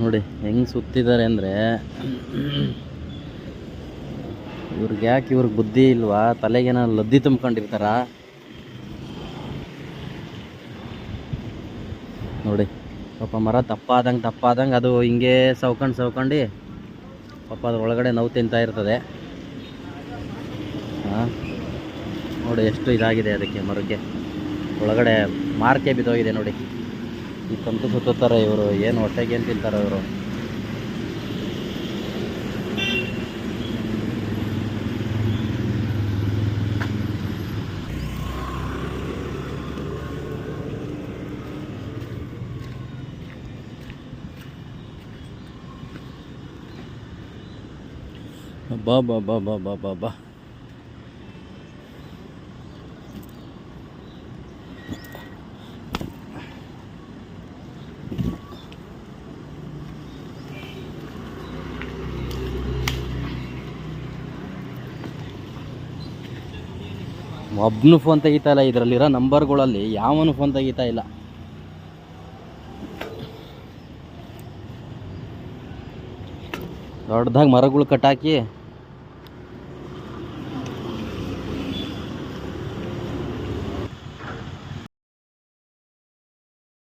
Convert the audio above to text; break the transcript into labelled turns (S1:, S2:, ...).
S1: ನೋಡಿ, ಹೆಂಗೆ ಸುತ್ತಿದ್ದಾರೆ ಅಂದರೆ, ಇವ್ರಿಗೆ ಯಾಕೆ ಇವ್ರಿಗೆ ಬುದ್ಧಿ ಇಲ್ವಾ? ತಲೆಗೇನೋ ಲದ್ದಿ ತುಂಬ್ಕೊಂಡಿರ್ತಾರ? ನೋಡಿ, ಪಾಪ ಮರ ತಪ್ಪಾದಂಗೆ ತಪ್ಪಾದಂಗೆ ಅದು ಹಿಂಗೆ ಸವ್ಕೊಂಡು ಸವ್ಕೊಂಡು, ಪಾಪ ಅದ್ರ ಒಳಗಡೆ ನೋವು ತಿಂತಾ ಇರ್ತದೆ. ಹಾಂ? ನೋಡಿ, ಎಷ್ಟು ಇದಾಗಿದೆ ಅದಕ್ಕೆ ಮರಕ್ಕೆ. ಒಳಗಡೆ ಮಾರ್ಕೆ ಬಿದ್ದೋಗಿದೆ ನೋಡಿ. ಈ ತಂತು ಸುತ್ತಾರೆ ಇವರು ಏನು ಹೊಟ್ಟೆಗೆ ಏನು ತಿಂತಾರೆ ಇವರು ಬಾ ಬಾ ಬಾ ಬಾ ಬಾ ಬಾ ಬಾ ಒಬ್ಬನು ಫೋನ್ ತೆಗಿತಾ ಇಲ್ಲ ಇದರಲ್ಲಿರೋ ನಂಬರ್ಗಳಲ್ಲಿ ಯಾವನು ಫೋನ್ ತೆಗಿತಾ ಇಲ್ಲ. ದೊಡ್ಡದಾಗಿ ಮರಗಳು ಕಟ್ಟಾಕಿ